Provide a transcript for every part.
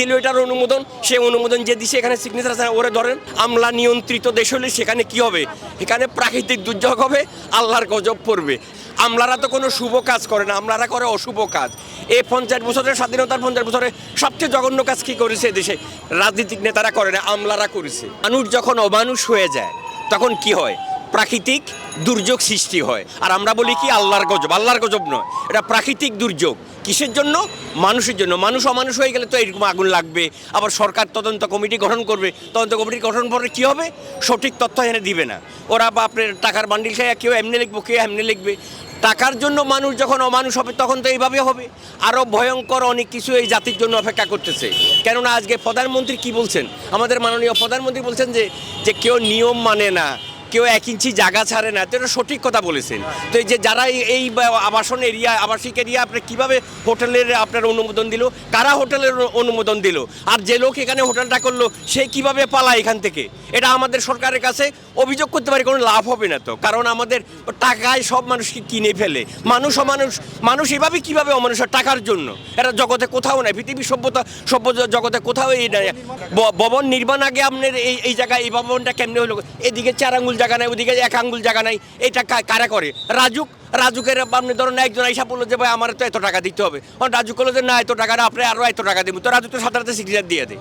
দিল এটার অনুমোদন, সে অনুমোদন যে দিছে, এখানে সিগনেচার আছে, ওরে ধরেন, আমলা নিয়ন্ত্রিত দেশ হলে সেখানে কি হবে? এখানে প্রাকৃতিক দুর্যোগ হবে, আল্লাহর গজব পড়বে। আমলারা তো কোনো শুভ কাজ করে না, আমলারা করে অশুভ কাজ। এই পঞ্চাশ বছরের স্বাধীনতার পঞ্চাশ বছরে সবচেয়ে জঘন্য কাজ কি করেছে দেশে? রাজনীতিক নেতারা করে না, আমলারা করেছে। মানুষ যখন অমানুষ হয়ে যায়, তখন কি হয়? প্রাকৃতিক দুর্যোগ সৃষ্টি হয়। আর আমরা বলি কি, আল্লাহর গজব। আল্লাহর গজব নয়, এটা প্রাকৃতিক দুর্যোগ। কিসের জন্য? মানুষের জন্য। মানুষ অমানুষ হয়ে গেলে তো এরকম আগুন লাগবে, আবার সরকার তদন্ত কমিটি গঠন করবে। তদন্ত কমিটি গঠন করে কী হবে? সঠিক তথ্য এনে দিবে না। ওরা বা আপনার টাকার বান্ডিল খেয়ে কেউ এমনি লিখব কেউ এমনি লিখবে। টাকার জন্য মানুষ যখন অমানুষ হবে, তখন তো এইভাবে হবে। আরও ভয়ঙ্কর অনেক কিছু এই জাতির জন্য অপেক্ষা করতেছে। কেননা আজকে প্রধানমন্ত্রী কি বলছেন? আমাদের মাননীয় প্রধানমন্ত্রী বলছেন যে যে কেউ নিয়ম মানে না। কেউ এক ইঞ্চি জায়গা ছাড়ে না, তো সঠিক কথা বলেছেন। তো যে যারা এই- আবাসন এরিয়া, আবাসিক এরিয়া আপনার কীভাবে হোটেলের আপনার অনুমোদন দিল? কারা হোটেলের অনু- অনুমোদন দিল? আর যে লোক এখানে হোটেলটা করল, সে কীভাবে পালায় এখান থেকে? এটা আমাদের সরকারের কাছে অভিযোগ করতে পারি, কোনো লাভ হবে না তো। কারণ আমাদের টাকায় সব মানুষকে কিনে ফেলে। মানুষ অমানুষ, মানুষ এভাবে কীভাবে অমানুষ হয়? টাকার জন্য? এটা জগতে কোথাও নাই পৃথিবীর সভ্যতা, সভ্য জগতে কোথাও এই ভবন নির্মাণ আগে আপনার এই এই জায়গায় এই ভবনটা কেমনে হলো? এদিকে চার আঙ্গুল জায়গা নাই, ওদিকে এক আঙ্গুল জায়গা নাই, এটা কারা করে? রাজুক? রাজুকের আপনি ধরুন একজন আইসা বলল যে, ভাই আমার তো এত টাকা দিতে হবে। কারণ রাজু করল যে, না, এত টাকা না আপনি আরও এত টাকা দেবো। তো রাজু তো সাথে সিগনেচার দিয়ে দেয়।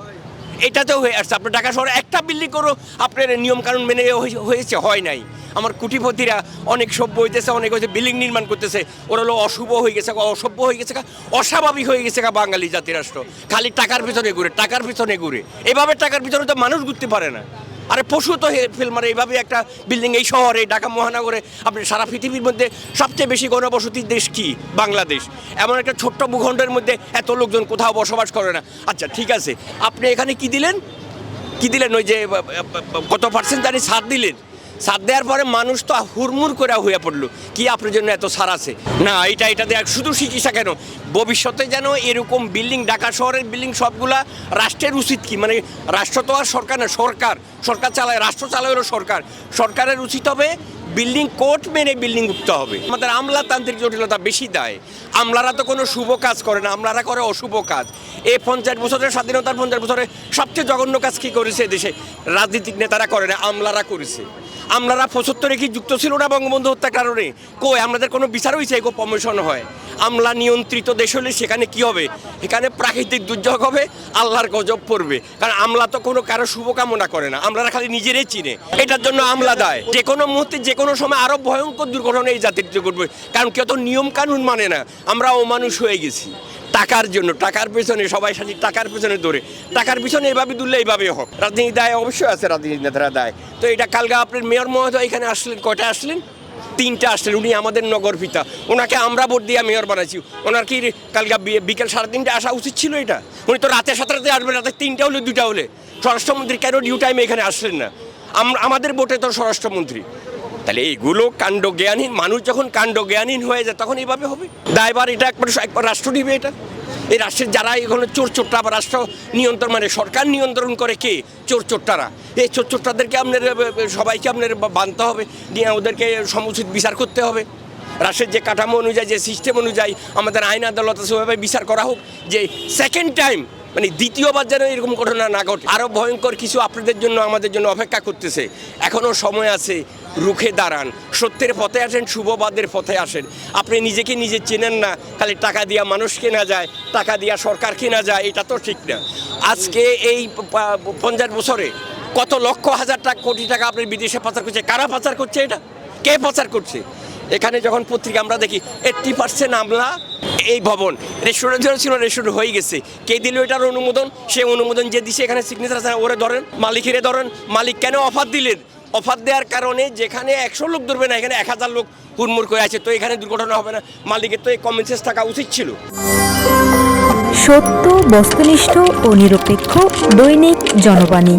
এটাতেও হয়ে আসছে। আপনার ঢাকা শহরে একটা বিল্ডিং করো, আপনার নিয়ম কানুন মেনে হয়ে- হয়েছে, হয় নাই। আমার কুটিপতিরা অনেক সভ্য হইতেছে, অনেক হয়েছে বিল্ডিং নির্মাণ করতেছে। ওরা হলো অশুভ হয়ে গেছে, অসভ্য হয়ে গেছে, অস্বাভাবিক হয়ে গেছে বাঙালি জাতিরাষ্ট্র। খালি টাকার পিছনে ঘুরে, টাকার পিছনে ঘুরে। এভাবে টাকার পিছনে তো মানুষ ঘুরতে পারে না। আরে পশু তো ফেল মারে। এইভাবে একটা বিল্ডিং এই শহরে, ঢাকা মহানগরে আপনি সারা পৃথিবীর মধ্যে সবচেয়ে বেশি গণবসতির দেশ কি? বাংলাদেশ। এমন একটা ছোট্ট ভূখণ্ডের মধ্যে এত লোকজন কোথাও বসবাস করে না। আচ্ছা ঠিক আছে। আপনি এখানে কি দিলেন? কি দিলেন? ওই যে কত পার্সেন্ট জানি সার দিলেন? সার দেওয়ার পরে মানুষ তো হুড়মুড় করে হয়ে পড়ল। কি আপনার জন্য এত সার আছে? না, এটা এটা দেওয়া শুধু চিকিৎসা কেন? ভবিষ্যতে যেন এরকম বিল্ডিং ঢাকা শহরের বিল্ডিং সবগুলা রাষ্ট্রের উচিত কি? মানে রাষ্ট্র তো আর সরকার না, সরকার। সরকার চালায়, রাষ্ট্র চালায় সরকার। সরকারের উচিত হবে বিল্ডিং কোর্ট মেনে বিল্ডিং উঠতে হবে। আমাদের আমলাতান্ত্রিক জটিলতা বেশি দেয়। আমলারা তো কোনো শুভ কাজ করে না, আমলারা করে অশুভ কাজ। এই পঞ্চাশ বছরের স্বাধীনতার পঞ্চাশ বছরে সবচেয়ে জঘন্য কাজ কি করেছে দেশে? রাজনীতিক নেতারা করে না, আমলারা করেছে। আমলারা পঁচাত্তরে কি যুক্ত ছিল না বঙ্গবন্ধু হত্যার কারণে? কই, আমাদের কোনো বিচার হয়েছে কো প্রমোশন হয়। আমলা নিয়ন্ত্রিত দেশ হলে সেখানে কি হবে? এখানে প্রাকৃতিক দুর্যোগ হবে, আল্লাহর গজব পড়বে। কারণ আমলা তো কোনো কারও শুভকামনা করে না। আমলারা খালি নিজেরাই চিনে। এটার জন্য আমলা দেয়। যে কোনো মুহূর্তে, যে কোনো সময় আরও ভয়ঙ্কর দুর্ঘটনা এই জাতির ঘটবে। কারণ কেউ তো নিয়ম কানুন মানে না। আমরা অমানুষ হয়ে গেছি। টাকার জন্য, টাকার পেছনে, সবাই সাথে টাকার পেছনে দৌড়ে। টাকার পিছনে এভাবে দুললে এইভাবে হোক। রাজনীতি দায় অবশ্যই আছে রাজনীতি নেতারা দায়। তো এটা কালকে আপনার মেয়র মহোদয় এখানে আসলেন কয়টা আসলেন? তিনটা আসলেন, উনি আমাদের নগর পিতা। ওনাকে আমরা ভোট দিয়ে মেয়র বানাইছি। ওনার কি কালকে বিকেল সাড়ে তিনটে আসা উচিত ছিল এটা? উনি তো রাতে সাথে রাতে আসবেন, রাতে তিনটা হলে, দুটা হলে। স্বরাষ্ট্রমন্ত্রী কেন ডিউ টাইমে এখানে আসলেন না? আম- আমাদের ভোটে তো স্বরাষ্ট্রমন্ত্রী। তাহলে এইগুলো কাণ্ড জ্ঞানহীন মানুষ যখন কাণ্ড জ্ঞানহীন হয়ে যায়, তখন এইভাবে হবে। দায়বার এটা একবার একবার রাষ্ট্র নিবে এটা। এই রাষ্ট্রের যারা এখানে চোর চোরটা বা রাষ্ট্র নিয়ন্ত্রণ মানে সরকার নিয়ন্ত্রণ করে কে? চোর চোরটারা। এই চোর চোরটাদেরকে আপনার সবাইকে আপনার বানতে হবে। নিয়ে ওদেরকে সমুচিত বিচার করতে হবে। রাষ্ট্রের যে কাঠামো অনুযায়ী, যে সিস্টেম অনুযায়ী আমাদের আইন আদালত ওইভাবে বিচার করা হোক। যে সেকেন্ড টাইম মানে দ্বিতীয়বার যেন এরকম ঘটনা না ঘটে। আরও ভয়ঙ্কর কিছু আপনাদের জন্য, আমাদের জন্য অপেক্ষা করতেছে। এখনও সময় আছে। রুখে দাঁড়ান। সত্যের পথে আসেন, শুভবাদের পথে আসেন। আপনি নিজেকে নিজে চেনেন না, খালি টাকা দিয়া মানুষ কেনা যায়, টাকা দিয়া সরকার কেনা যায়, এটা তো ঠিক না। আজকে এই পঞ্চাশ বছরে কত লক্ষ হাজার টাকা, কোটি টাকা আপনি বিদেশে পাচার করছে, কারা পাচার করছে এটা? কে পাচার করছে? এখানে যখন পত্রিকা আমরা দেখি এইট্টি পার্সেন্ট আমলা এই ভবন। রেস্টুরেন্ট যেন ছিল রেস্টুরেন্ট হয়ে গেছে। কে দিল এটার অনুমোদন? সে অনুমোদন যে দিছে, এখানে সিগনেচার আছে, ওরে ধরেন, মালিকেরে ধরেন, মালিক কেন অফার দিলেন? অফার দেওয়ার কারণে যেখানে একশো লোক ধরবে না, এখানে এক হাজার লোক হুড়মুড় করে আছে। তো এখানে দুর্ঘটনা হবে না। মালিকের তো এই কমেন্সেস থাকা উচিত ছিল। সত্য, বস্তুনিষ্ঠ ও নিরপেক্ষ দৈনিক জনবাণী।